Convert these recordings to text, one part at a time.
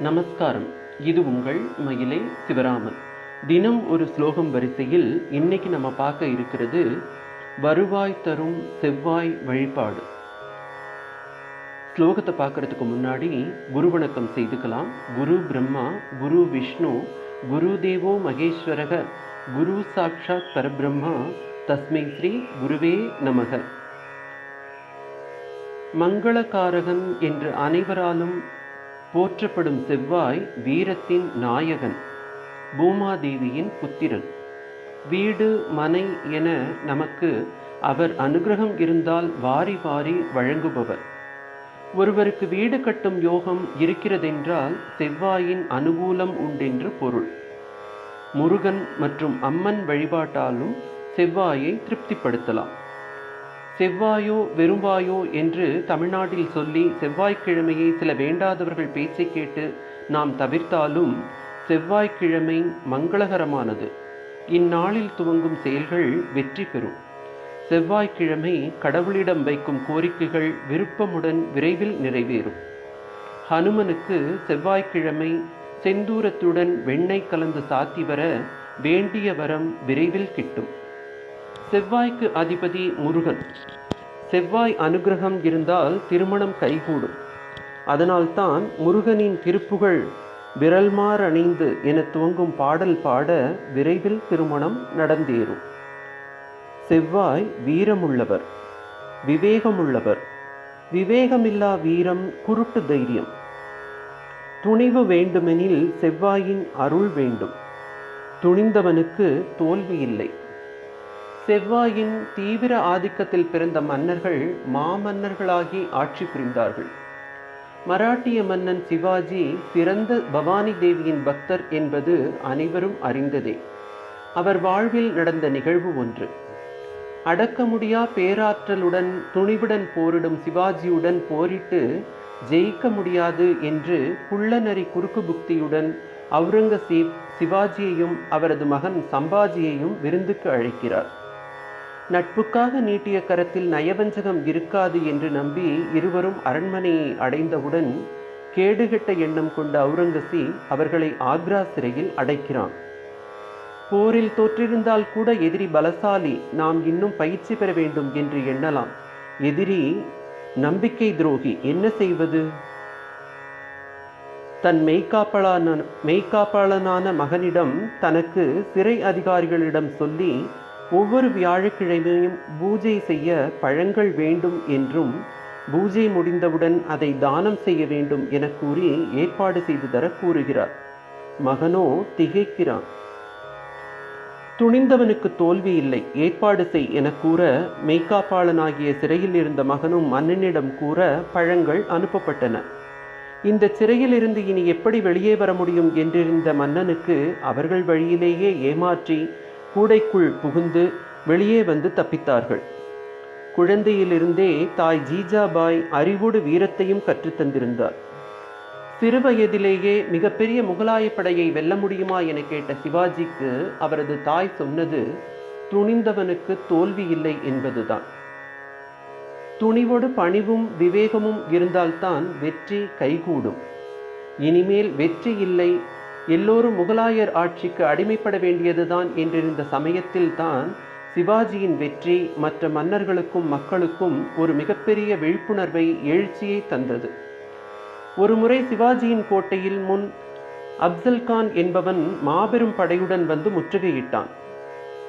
நமஸ்காரம். இது உங்கள் மயிலை சிவராமன். தினம் ஒரு ஸ்லோகம் வரிசையில் இன்னைக்கு நம்ம பார்க்க இருக்கிறது வருவாய் தரும் செவ்வாய் வழிபாடு. ஸ்லோகத்தை பார்க்கறதுக்கு முன்னாடி குரு வணக்கம் செய்துக்கலாம். குரு பிரம்மா குரு விஷ்ணு குரு தேவோ மகேஸ்வரக குரு சாட்சாத் பரபிரம்மா தஸ்மை ஸ்ரீ குருவே நமக. மங்களகாரகன் என்று அனைவராலும் போற்றப்படும் செவ்வாய் வீரத்தின் நாயகன் பூமாதேவியின் புத்திரன். வீடு மனை என நமக்கு அவர் அனுகிரகம் இருந்தால் வாரி வாரி வழங்குபவர். ஒருவருக்கு வீடு கட்டும் யோகம் இருக்கிறதென்றால் செவ்வாயின் அனுகூலம் உண்டென்று பொருள். முருகன் மற்றும் அம்மன் வழிபாட்டாலும் செவ்வாயை திருப்திப்படுத்தலாம். செவ்வாயோ வெறும்பாயோ என்று தமிழ்நாட்டில் சொல்லி செவ்வாய்க்கிழமையை சில வேண்டாதவர்கள் பேச்சை கேட்டு நாம் தவிர்த்தாலும் செவ்வாய்க்கிழமை மங்களகரமானது. இந்நாளில் துவங்கும் செயல்கள் வெற்றி பெறும். செவ்வாய்க்கிழமை கடவுளிடம் வைக்கும் கோரிக்கைகள் விருப்பமுடன் விரைவில் நிறைவேறும். ஹனுமனுக்கு செவ்வாய்க்கிழமை செந்தூரத்துடன் வெண்ணெய் கலந்து சாத்தி வர வேண்டிய வரம் விரைவில் கிட்டும். செவ்வாய்க்கு அதிபதி முருகன். செவ்வாய் அனுகிரகம் இருந்தால் திருமணம் கைகூடும். அதனால்தான் முருகனின் திருப்புகழ் விரல்மார் அணிந்து என துவங்கும் பாடல் பாட விரைவில் திருமணம் நடந்தேறும். செவ்வாய் வீரமுள்ளவர் விவேகமுள்ளவர். விவேகமில்லா வீரம் குருட்டு தைரியம். துணிவு வேண்டுமெனில் செவ்வாயின் அருள் வேண்டும். துணிந்தவனுக்கு தோல்வி இல்லை செவ்வாயின் தீவிர ஆதிக்கத்தில் பிறந்த மன்னர்கள் மாமன்னர்களாகி ஆட்சி புரிந்தார்கள். மராட்டிய மன்னன் சிவாஜி சிறந்த பவானி தேவியின் பக்தர் என்பது அனைவரும் அறிந்ததே. அவர் வாழ்வில் நடந்த நிகழ்வு ஒன்று. அடக்க முடியா பேராற்றலுடன் துணிவுடன் போரிடும் சிவாஜியுடன் போரிட்டு ஜெயிக்க முடியாது என்று குள்ளநரி குறுக்கு புக்தியுடன் அவுரங்கசீப் சிவாஜியையும் அவரது மகன் சம்பாஜியையும் விருந்துக்கு அழைக்கிறார். நட்புக்காக நீட்டிய கரத்தில் நயவஞ்சகம் இருக்காது என்று நம்பி இருவரும் அரண்மனையை அடைந்தவுடன் கேடுகெட்ட எண்ணம் கொண்ட அவுரங்கசீப் அவர்களை ஆக்ரா சிறையில் அடைக்கிறான். போரில் தோற்றிருந்தால் கூட எதிரி பலசாலி நாம் இன்னும் பயிற்சி பெற வேண்டும் என்று எண்ணலாம். எதிரி நம்பிக்கை துரோகி என்ன செய்வது? தன் மெய்காப்பாளன மெய்காப்பாளனான மகனிடம் தனக்கு சிறை அதிகாரிகளிடம் சொல்லி ஒவ்வொரு வியாழக்கிழமையும் பூஜை செய்ய பழங்கள் வேண்டும் என்றும் பூஜை முடிந்தவுடன் அதை தானம் செய்ய வேண்டும் என கூறி ஏற்பாடு செய்து தர கூறுகிறார். மகனோ திகைக்கிறான். துணிந்தவனுக்கு தோல்வி இல்லை ஏற்பாடு செய் என கூற மெய்காப்பாளனாகிய சிறையில் இருந்த மகனும் மன்னனிடம் கூற பழங்கள் அனுப்பப்பட்டன. இந்த சிறையிலிருந்து இனி எப்படி வெளியே வர முடியும் என்றிருந்த மன்னனுக்கு அவர்கள் வழியிலேயே ஏமாற்றி கூடைக்குள் புகுந்து வெளியே வந்து தப்பித்தார்கள். குழந்தையிலிருந்தே தாய் ஜீஜாபாய் அறிவோடு வீரத்தையும் கற்றுத்தந்திருந்தார் சிறுவயதிலேயே மிகப்பெரிய முகலாய படையை வெல்ல முடியுமா என கேட்ட சிவாஜிக்கு அவரது தாய் சொன்னது துணிந்தவனுக்கு தோல்வி இல்லை என்பதுதான். துணிவோடு பணிவும் விவேகமும் இருந்தால்தான் வெற்றி கைகூடும். இனிமேல் வெற்றி இல்லை எல்லோரும் முகலாயர் ஆட்சிக்கு அடிமைப்பட வேண்டியதுதான் என்றிருந்த சமயத்தில் தான் சிவாஜியின் வெற்றி மற்ற மன்னர்களுக்கும் மக்களுக்கும் ஒரு மிகப்பெரிய விழிப்புணர்வை எழுச்சியை தந்தது. ஒருமுறை சிவாஜியின் கோட்டையில் முன் அப்சல்கான் என்பவன் மாபெரும் படையுடன் வந்து முற்றுகையிட்டான்.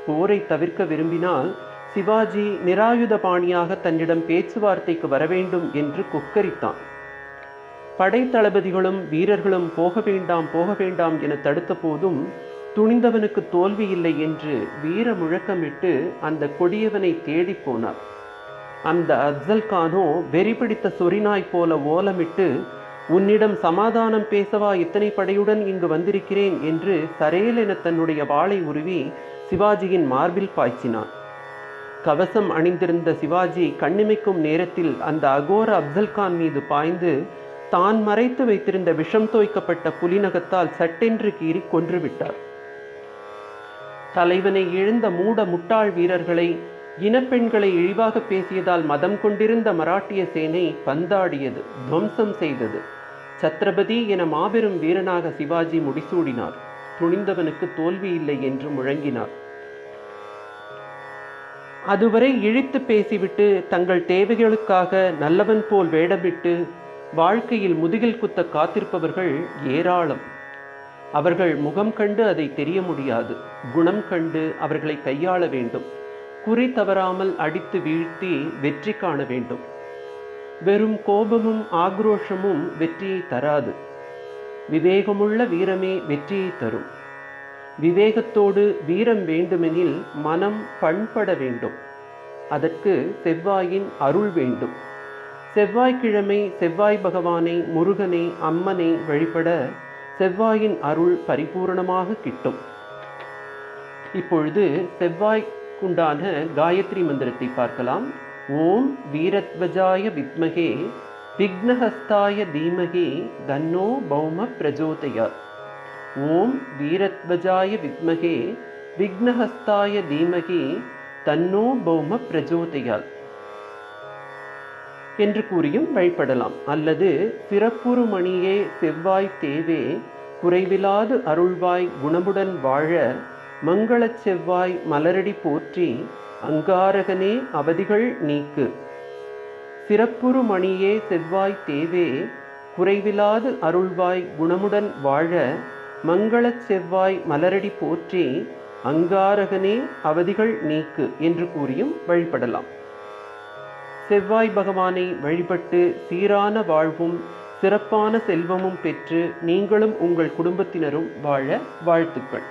போரை தவிர்க்க விரும்பினால் சிவாஜி நிராயுத பாணியாக தன்னிடம் பேச்சுவார்த்தைக்கு வரவேண்டும் என்று கொக்கரித்தான். படைத்தளபதிகளும் வீரர்களும் போக வேண்டாம் போக வேண்டாம் என தடுத்த போதும் துணிந்தவனுக்கு தோல்வி இல்லை என்று வீர முழக்கமிட்டு அந்த கொடியவனை தேடி போனார். அந்த அப்சல் கானோ வெறி பிடித்த சொரிநாய் போல ஓலமிட்டு உன்னிடம் சமாதானம் பேசவா இத்தனை படையுடன் இங்கு வந்திருக்கிறேன் என்று சரேல் என தன்னுடைய வாளை உருவி சிவாஜியின் மார்பில் பாய்ச்சினான். கவசம் அணிந்திருந்த சிவாஜி கண்ணிமைக்கும் நேரத்தில் அந்த அகோர அப்சல்கான் மீது பாய்ந்து தான் மறைத்து வைத்திருந்த விஷம் தோய்க்கப்பட்ட புலிநகத்தால் சட்டென்று கீறி கொன்றுவிட்டார். தலைவனை இழந்த மூட முட்டாள் வீரர்களை இனப்பெண்களை இழிவாக பேசியதால் மதம் கொண்டிருந்த மராட்டிய சேனை பந்தாடியது துவம்சம் செய்தது. சத்ரபதி என மாபெரும் வீரனாக சிவாஜி முடிசூடினார். துணிந்தவனுக்கு தோல்வி இல்லை என்று முழங்கினார். அதுவரை இழித்து பேசிவிட்டு தங்கள் தேவைகளுக்காக நல்லவன் போல் வேடமிட்டு வாழ்க்கையில் முதுகில் குத்த காத்திருப்பவர்கள் ஏராளம். அவர்கள் முகம் கண்டு அதை தெரிய முடியாது. குணம் கண்டு அவர்களை கையாள வேண்டும். குறி தவறாமல் அடித்து வீழ்த்தி வெற்றி காண வேண்டும். வெறும் கோபமும் ஆக்ரோஷமும் வெற்றியை தராது. விவேகமுள்ள வீரமே வெற்றியை தரும். விவேகத்தோடு வீரம் வேண்டுமெனில் மனம் பண்பட வேண்டும். அதற்கு செவ்வாயின் அருள் வேண்டும். செவ்வாய்க்கிழமை செவ்வாய் பகவானை முருகனை அம்மனை வழிபட செவ்வாயின் அருள் பரிபூரணமாக கிட்டும். இப்பொழுது செவ்வாய்க்குண்டான காயத்ரி மந்திரத்தை பார்க்கலாம். ஓம் வீரத்வஜாய வித்மகே விக்னஹஸ்தாய தீமகே தன்னோ பௌம பிரஜோதயா. ஓம் வீரத்வஜாய வித்மகே விக்னஹஸ்தாய தீமகே தன்னோ பௌம பிரஜோதயா. என்று கூறியும் வழிபடலாம். அல்லது பிறப்புறு மணியே செவ்வாய் தேவே குறைவிலாது அருள்வாய் குணமுடன் வாழ மங்களச் செவ்வாய் மலரடி போற்றி அங்காரகனே அவதிகள் நீக்கு. சிறப்புறு மணியே செவ்வாய் தேவே குறைவிலாது அருள்வாய் குணமுடன் வாழ மங்களச் செவ்வாய் மலரடி போற்றி அங்காரகனே அவதிகள் நீக்கு என்று கூறியும் வழிபடலாம். செவ்வாய் பகவானை வழிபட்டு சீரான வாழ்வும் சிறப்பான செல்வமும் பெற்று நீங்களும் உங்கள் குடும்பத்தினரும் வாழ வாழ்த்துக்கள்.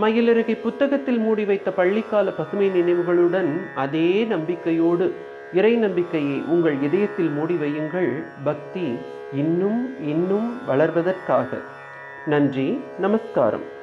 மயிலருகே புத்தகத்தில் மூடி வைத்த பள்ளிக்கால பசுமை நினைவுகளுடன் அதே நம்பிக்கையோடு இறை நம்பிக்கையை உங்கள் இதயத்தில் மூடி வையுங்கள். பக்தி இன்னும் இன்னும் வளர்வதற்காக. நன்றி நமஸ்காரம்.